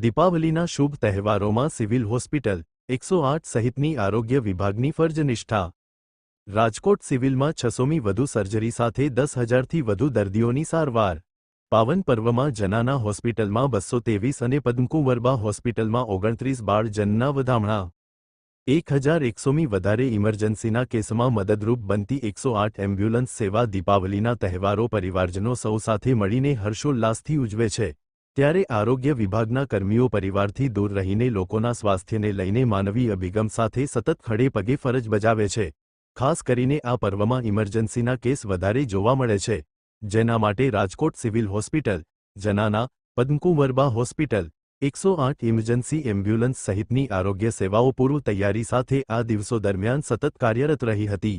દીપાવલીના શુભ તહેવારોમાં civil hospital, એકસો આઠ સહિતની આરોગ્ય વિભાગની ફર્જનિષ્ઠા. રાજકોટ સિવિલમાં છસોમી વધુ સર્જરી સાથે દસ હજારથી વધુ દર્દીઓની સારવાર. પાવન પર્વમાં જનાના હોસ્પિટલમાં બસો ત્રેવીસ અને પદ્મકુંવરબા હોસ્પિટલમાં ઓગણત્રીસ બાળ જનના વધામણા. એક હજાર એકસોમી વધારે ઇમરજન્સીના કેસમાં મદદરૂપ બનતી એકસો આઠ એમ્બ્યુલન્સ સેવા દીપાવલીના તહેવારો પરિવારજનો સૌ સાથે મળીને હર્ષોલ્લાસથી ઉજવે છે. ત્યારે આરોગ્ય વિભાગના કર્મીઓ પરિવારથી દૂર રહીને લોકોના સ્વાસ્થ્યને લઈને માનવી અભિગમ સાથે સતત ખડે પગે ફરજ બજાવે છે. ખાસ કરીને આ પર્વમાં ઇમરજન્સીના કેસ વધારે જોવા મળે છે. જેના માટે રાજકોટ સિવિલ હોસ્પિટલ, જનાના, પદ્મકુંવરબા હોસ્પિટલ, એકસો આઠ ઇમરજન્સી એમ્બ્યુલન્સ સહિતની આરોગ્ય સેવાઓ પૂર્વ તૈયારી સાથે આ દિવસો દરમિયાન સતત કાર્યરત રહી હતી.